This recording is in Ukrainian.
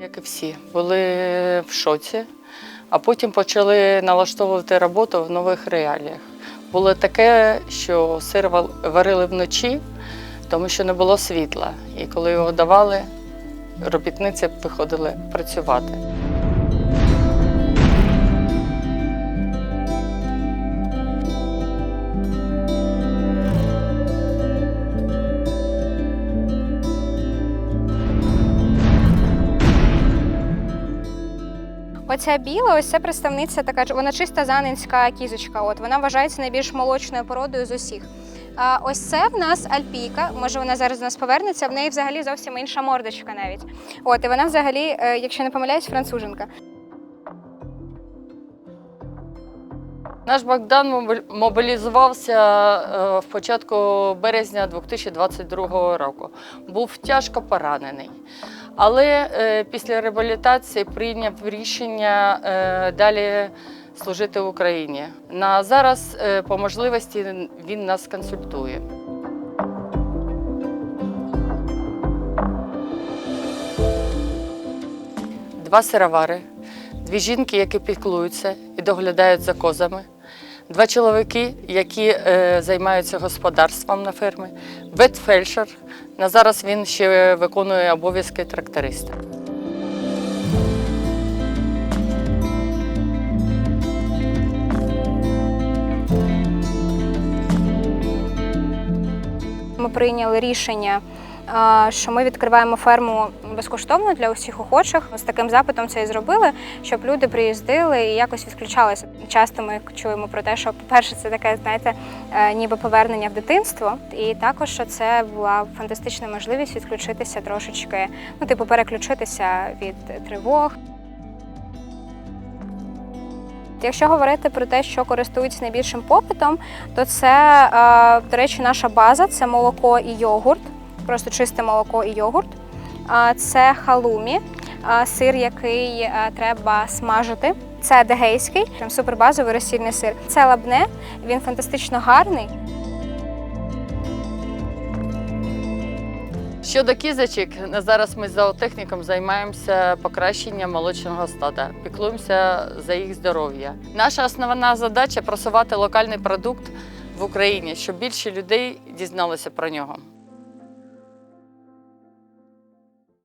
і всі, були в шоці, а потім почали налаштовувати роботу в нових реаліях. Було таке, що сир варили вночі, тому що не було світла. І коли його давали, робітниці виходили працювати. Оця біла, ось це представниця така, вона чиста занинська кізочка. От вона вважається найбільш молочною породою з усіх. А ось це в нас альпійка. Може, вона зараз до нас повернеться. В неї взагалі зовсім інша мордочка навіть. От, і вона взагалі, е, якщо не помиляюсь, француженка. Наш Богдан мобілізувався е, в початку березня 2022 року. Був тяжко поранений. Але е, після реабілітації прийняв рішення е, далі служити в Україні. На зараз е, по можливості він нас консультує. Два сировари, дві жінки, які піклуються і доглядають за козами, два чоловіки, які е, займаються господарством на фермі, ветфельдшер. На зараз він ще виконує обов'язки тракториста. Ми прийняли рішення, що ми відкриваємо ферму безкоштовно для усіх охочих. З таким запитом це і зробили, щоб люди приїздили і якось відключалися. Часто ми чуємо про те, що, по-перше, це таке, знаєте, е, ніби повернення в дитинство, і також що це була фантастична можливість відключитися трошечки, ну, типу, переключитися від тривог. Якщо говорити про те, що користується найбільшим попитом, то це, е, до речі, наша база це молоко і йогурт, просто чисте молоко і йогурт. Це халумі, сир, який е, треба смажити. Це дегейський, прям супербазовий розсільний сир. Це лабне, він фантастично гарний. Щодо кізочок, зараз ми з зоотехніком займаємося покращенням молочного стада, піклуємося за їх здоров'я. Наша основна задача просувати локальний продукт в Україні, щоб більше людей дізналося про нього.